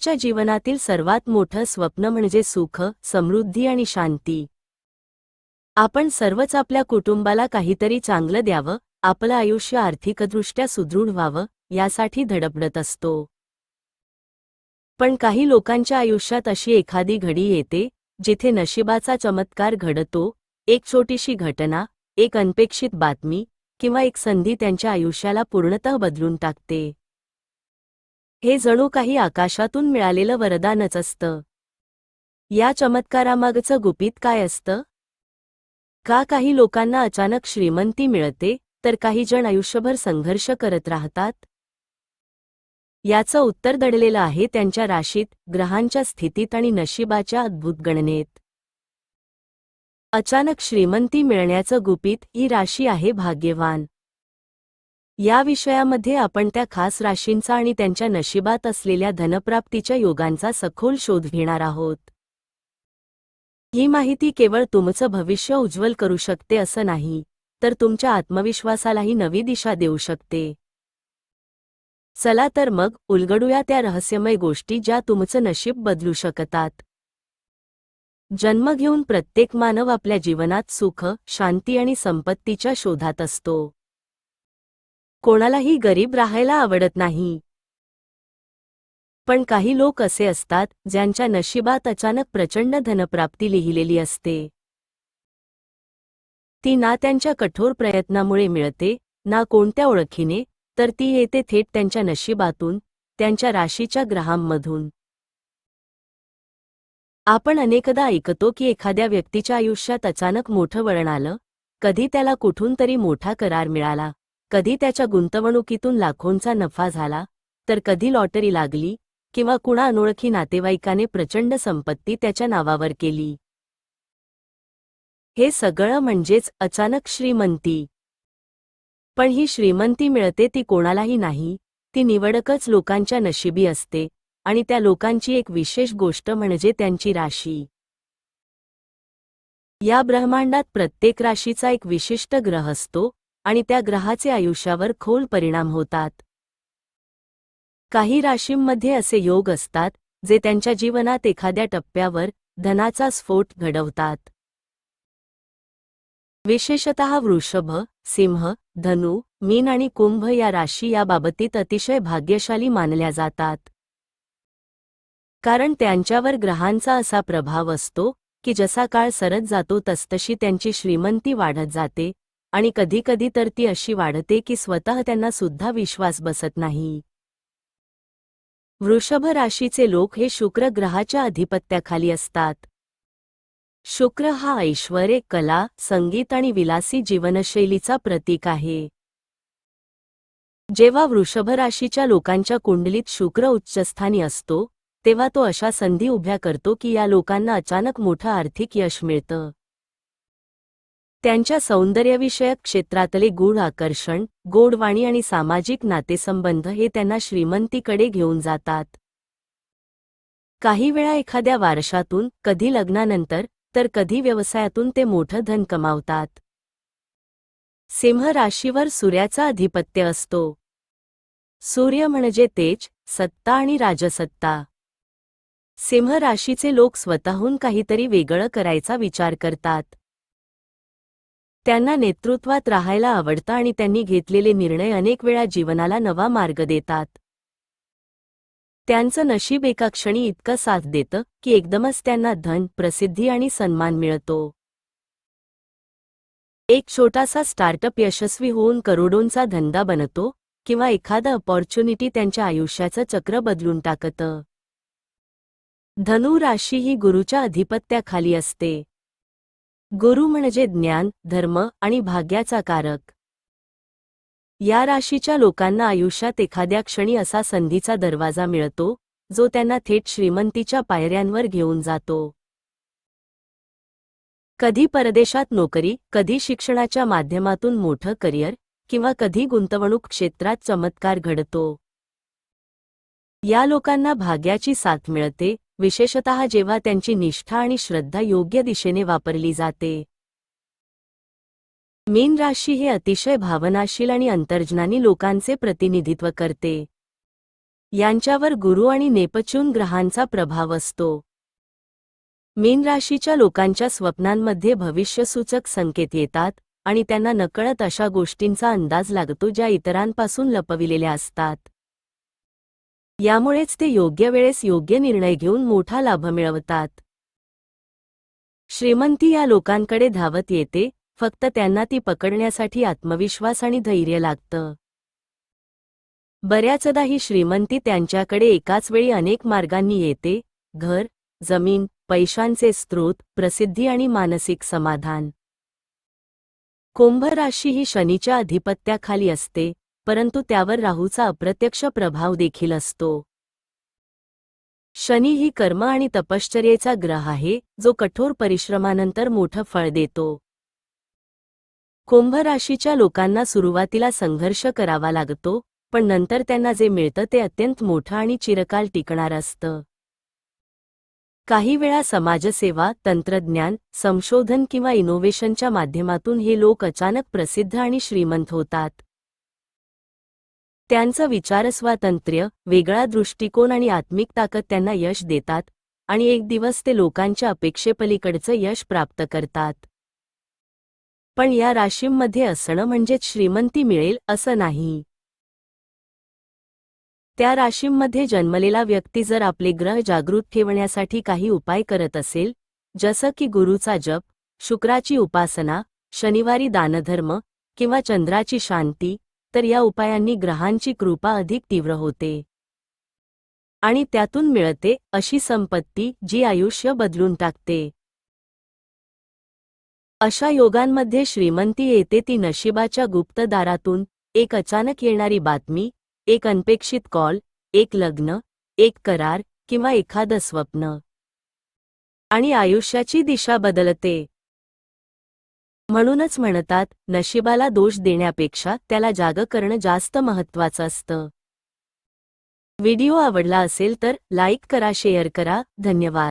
च्या जीवनातील सर्वात मोठं स्वप्न म्हणजे सुख समृद्धी आणि शांती. आपण सर्वच आपल्या कुटुंबाला काहीतरी चांगलं द्यावं आपलं आयुष्य आर्थिकदृष्ट्या सुदृढ व्हावं यासाठी धडपडत असतो. पण काही लोकांच्या आयुष्यात अशी एखादी घडी येते जिथे नशिबाचा चमत्कार घडतो एक छोटीशी घटना एक अनपेक्षित बातमी किंवा एक संधी त्यांच्या आयुष्याला पूर्णतः बदलून टाकते. हे जणू काही आकाशातून मिळालेलं वरदानच असतं. या चमत्कारामागचं गुपित काय असतं? का काही लोकांना अचानक श्रीमंती मिळते तर काही जण आयुष्यभर संघर्ष करत राहतात? याचं उत्तर दडलेलं आहे त्यांच्या राशीत ग्रहांच्या स्थितीत आणि नशिबाच्या अद्भुत गणनेत. अचानक श्रीमंती मिळण्याचं गुपित ही राशी आहे भाग्यवान. या विषयामध्ये आपण त्या खास राशींचा आणि त्यांच्या नशिबात असलेल्या धनप्राप्तीच्या योगांचा सखोल शोध घेणार आहोत. ही माहिती केवळ तुमचं भविष्य उज्ज्वल करू शकते असं नाही तर तुमच्या आत्मविश्वासालाही नवी दिशा देऊ शकते. चला तर मग उलगडूया त्या रहस्यमय गोष्टी ज्या तुमचं नशीब बदलू शकतात. जन्म घेऊन प्रत्येक मानव आपल्या जीवनात सुख शांती आणि संपत्तीच्या शोधात असतो. कोणालाही गरीब राहायला आवडत नाही. पण काही लोक असे असतात ज्यांच्या नशिबात अचानक प्रचंड धनप्राप्ती लिहिलेली असते. ती ना त्यांच्या कठोर प्रयत्नामुळे मिळते ना कोणत्या ओळखीने तर ती येते थेट त्यांच्या नशिबातून त्यांच्या राशीच्या ग्रहांमधून. आपण अनेकदा ऐकतो की एखाद्या व्यक्तीच्या आयुष्यात अचानक मोठं वळण आलं कधी त्याला कुठून तरी मोठा करार मिळाला. कधी त्याच्या गुंतवणुकीतून लाखोंचा नफा झाला तर कधी लॉटरी लागली किंवा कुणा अनोळखी नातेवाईकाने प्रचंड संपत्ती त्याच्या नावावर केली. हे सगळं म्हणजेच अचानक श्रीमंती. पण ही श्रीमंती मिळते ती कोणालाही नाही ती निवडकच लोकांच्या नशिबी असते आणि त्या लोकांची एक विशेष गोष्ट म्हणजे त्यांची राशी. या ब्रह्मांडात प्रत्येक राशीचा एक विशिष्ट ग्रह असतो आणि त्या ग्रहाचे आयुष्यावर खोल परिणाम होतात. काही राशींमध्ये असे योग असतात जे त्यांच्या जीवनात एखाद्या टप्प्यावर धनाचा स्फोट घडवतात. विशेषत वृषभ सिंह धनु मीन आणि कुंभ या राशी या बाबतीत अतिशय भाग्यशाली मानल्या जातात. कारण त्यांच्यावर ग्रहांचा असा प्रभाव असतो की जसा काळ सरत जातो तसतशी त्यांची श्रीमंती वाढत जाते आणि कधीकधी तर ती अशी वाढते की स्वतः त्यांना सुद्धा विश्वास बसत नाही. वृषभ राशीचे लोक हे शुक्र ग्रहाच्या अधिपत्याखाली असतात. शुक्र हा ऐश्वर्य कला संगीत आणि विलासी जीवनशैलीचा प्रतीक आहे. जेव्हा वृषभ राशीच्या लोकांच्या कुंडलीत शुक्र उच्चस्थानी असतो तेव्हा तो अशा संधी उभ्या करतो की या लोकांना अचानक मोठं आर्थिक यश मिळतं. त्यांच्या सौंदर्यविषयक क्षेत्रातले गूढ आकर्षण गोडवाणी आणि सामाजिक नातेसंबंध हे त्यांना श्रीमंतीकडे घेऊन जातात. काही वेळा एखाद्या वारशातून कधी लग्नानंतर तर कधी व्यवसायातून ते मोठं धन कमावतात. सिंह राशीवर सूर्याचा अधिपत्य असतो. सूर्य म्हणजे तेज सत्ता आणि राजसत्ता. सिंह राशीचे लोक स्वतःहून काहीतरी वेगळं करायचा विचार करतात. त्यांना नेतृत्वात राहायला आवडतं आणि त्यांनी घेतलेले निर्णय अनेक वेळा जीवनाला नवा मार्ग देतात. त्यांचं नशीब एका क्षणी इतकं साथ देतं की एकदमच त्यांना धन प्रसिद्धी आणि सन्मान मिळतो. एक छोटासा स्टार्टअप यशस्वी होऊन करोडोंचा धंदा बनतो किंवा एखादं अपॉर्च्युनिटी त्यांच्या आयुष्याचं चक्र बदलून टाकतं. धनु राशी ही गुरुच्या अधिपत्याखाली असते. गुरु म्हणजे ज्ञान धर्म आणि भाग्याचा कारक. या राशीच्या लोकांना आयुष्यात एखाद्या क्षणी असा संधीचा दरवाजा मिळतो जो त्यांना थेट श्रीमंतीच्या पायऱ्यांवर घेऊन जातो. कधी परदेशात नोकरी कधी शिक्षणाच्या माध्यमातून मोठं करिअर किंवा कधी गुंतवणूक क्षेत्रात चमत्कार घडतो. या लोकांना भाग्याची साथ मिळते विशेषतः जेव्हा त्यांची निष्ठा आणि श्रद्धा योग्य दिशेने वापरली जाते. मीन राशी हे अतिशय भावनाशील आणि अंतर्ज्ञानी लोकांचे प्रतिनिधित्व करते. यांच्यावर गुरु आणि नेपच्यून ग्रहांचा प्रभाव असतो. मीन राशीच्या लोकांच्या स्वप्नांमध्ये भविष्यसूचक संकेत येतात आणि त्यांना नकळत अशा गोष्टींचा अंदाज लागतो ज्या इतरांपासून लपविलेल्या असतात. यामुळेच ते योग्य वेळेस योग्य निर्णय घेऊन मोठा लाभ मिळवतात. श्रीमंती या लोकांकडे धावत येते फक्त त्यांना ती पकडण्यासाठी आत्मविश्वास आणि धैर्य लागतं. बऱ्याचदा ही श्रीमंती त्यांच्याकडे एकाच वेळी अनेक मार्गांनी येते घर जमीन पैशांचे स्रोत प्रसिद्धी आणि मानसिक समाधान. कुंभ राशी ही शनीच्या अधिपत्याखाली असते परंतु त्यावर राहूचा अप्रत्यक्ष प्रभाव देखील असतो. शनी ही कर्म आणि तपश्चर्येचा ग्रह आहे जो कठोर परिश्रमानंतर मोठं फळ देतो. कुंभ राशीच्या लोकांना सुरुवातीला संघर्ष करावा लागतो पण नंतर त्यांना जे मिळतं ते अत्यंत मोठं आणि चिरकाल टिकणार असतं. काही वेळा समाजसेवा तंत्रज्ञान संशोधन किंवा इनोव्हेशनच्या माध्यमातून हे लोक अचानक प्रसिद्ध आणि श्रीमंत होतात. त्यांचं विचारस्वातंत्र्य वेगळा दृष्टिकोन आणि आत्मिक ताकद त्यांना यश देतात आणि एक दिवस ते लोकांच्या अपेक्षेपलीकडचं यश प्राप्त करतात. पण या राशींमध्ये असणं म्हणजेच श्रीमंती मिळेल असं नाही. त्या राशींमध्ये जन्मलेला व्यक्ती जर आपले ग्रह जागृत ठेवण्यासाठी काही उपाय करत असेल जसं की गुरुचा जप शुक्राची उपासना शनिवारी दानधर्म किंवा चंद्राची शांती तर या उपायांनी ग्रहांची कृपा अधिक तीव्र होते. आणि त्यातून मिळते अशी संपत्ती जी आयुष्य बदलून टाकते. अशा योगांमध्ये श्रीमंती येते ती नशिबाच्या गुप्त दारातून एक अचानक येणारी बातमी एक अनपेक्षित कॉल एक लग्न एक करार किंवा एखादं स्वप्न. आणि आयुष्याची दिशा बदलते. म्हणूनच म्हणतात नशिबाला दोष देण्यापेक्षा त्याला जाग करणं जास्त महत्वाचं असतं. व्हिडिओ आवडला असेल तर लाईक करा शेअर करा. धन्यवाद.